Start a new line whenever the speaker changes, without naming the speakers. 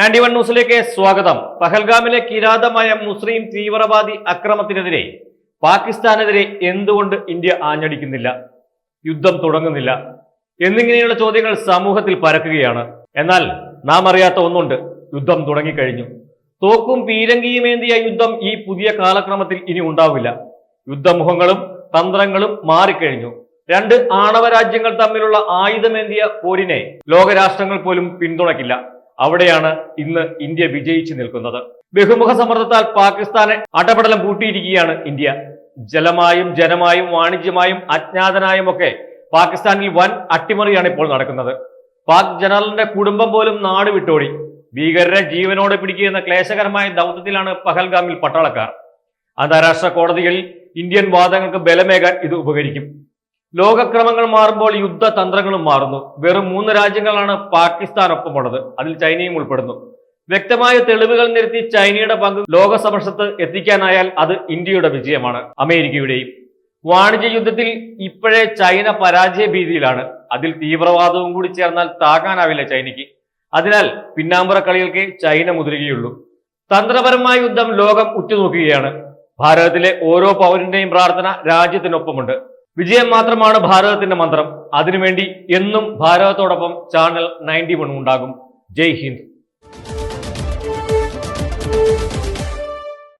നാൻഡി one ന്യൂസിലേക്ക് സ്വാഗതം. പഹൽഗാമിലെ കിരാതമായ മുസ്ലിം തീവ്രവാദി അക്രമത്തിനെതിരെ പാകിസ്ഥാനെതിരെ എന്തുകൊണ്ട് ഇന്ത്യ ആഞ്ഞടിക്കുന്നില്ല? യുദ്ധം തുടങ്ങുന്നില്ല. എന്നിങ്ങനെയുള്ള ചോദ്യങ്ങൾ സമൂഹത്തിൽ പരക്കുകയാണ്. എന്നാൽ നാം അറിയാത്ത ഒന്നുണ്ട്. യുദ്ധം തുടങ്ങിക്കഴിഞ്ഞു. തോക്കും പീരങ്കിയുമേന്തിയ യുദ്ധം ഈ പുതിയ കാലക്രമത്തിൽ ഇനി ഉണ്ടാവില്ല. യുദ്ധമുഖങ്ങളും തന്ത്രങ്ങളും മാറിക്കഴിഞ്ഞു. രണ്ട് ആണവ രാജ്യങ്ങൾ തമ്മിലുള്ള ആയുധമേന്തിയ പോരിനെ ലോകരാഷ്ട്രങ്ങൾ പോലും പിന്തുണയ്ക്കില്ല. അവിടെയാണ് ഇന്ന് ഇന്ത്യ വിജയിച്ചു നിൽക്കുന്നത്. ബഹുമുഖ സമ്മർദ്ദത്താൽ പാകിസ്ഥാനെ അടപടലം പൂട്ടിയിരിക്കുകയാണ് ഇന്ത്യ. ജലമായും ജനമായും വാണിജ്യമായും അജ്ഞാതനായും ഒക്കെ പാകിസ്ഥാനിൽ വൻ അട്ടിമറിയാണ് ഇപ്പോൾ നടക്കുന്നത്. പാക് ജനറലിന്റെ കുടുംബം പോലും നാട് വിട്ടോടി. ഭീകരരെ ജീവനോടെ പിടിക്കുന്ന ക്ലേശകരമായ ദൗത്യത്തിലാണ് പഹൽഗാമിൽ പട്ടാളക്കാർ. അന്താരാഷ്ട്ര കോടതികളിൽ ഇന്ത്യൻ വാദങ്ങൾക്ക് ബലമേകാൻ ഇത് ഉപകരിക്കും. ലോകക്രമങ്ങൾ മാറുമ്പോൾ യുദ്ധതന്ത്രങ്ങളും മാറുന്നു. വെറും മൂന്ന് രാജ്യങ്ങളാണ് പാകിസ്ഥാനൊപ്പമുള്ളത്. അതിൽ ചൈനയും ഉൾപ്പെടുന്നു. വ്യക്തമായ തെളിവുകൾ നിരത്തി ചൈനയുടെ പങ്ക് ലോകസമക്ഷത്ത് എത്തിക്കാനായാൽ അത് ഇന്ത്യയുടെ വിജയമാണ് അമേരിക്കയുടെയും. വാണിജ്യ യുദ്ധത്തിൽ ഇപ്പോഴേ ചൈന പരാജയ ഭീതിയിലാണ്. അതിൽ തീവ്രവാദവും കൂടി ചേർന്നാൽ താങ്ങാനാവില്ല ചൈനയ്ക്ക്. അതിനാൽ പിന്നാമ്പുറ കളികൾക്ക് ചൈന മുതിരുകയുള്ളൂ. തന്ത്രപരമായ യുദ്ധം ലോകം ഉറ്റുനോക്കുകയാണ്. ഭാരതത്തിലെ ഓരോ പൗരന്റെയും പ്രാർത്ഥന രാജ്യത്തിനൊപ്പമുണ്ട്. വിജയം മാത്രമാണ് ഭാരതത്തിന്റെ മന്ത്രം. അതിനുവേണ്ടി എന്നും ഭാരതത്തോടൊപ്പം ചാനൽ നയന്റി വൺ ഉണ്ടാകും. ജയ് ഹിന്ദ്.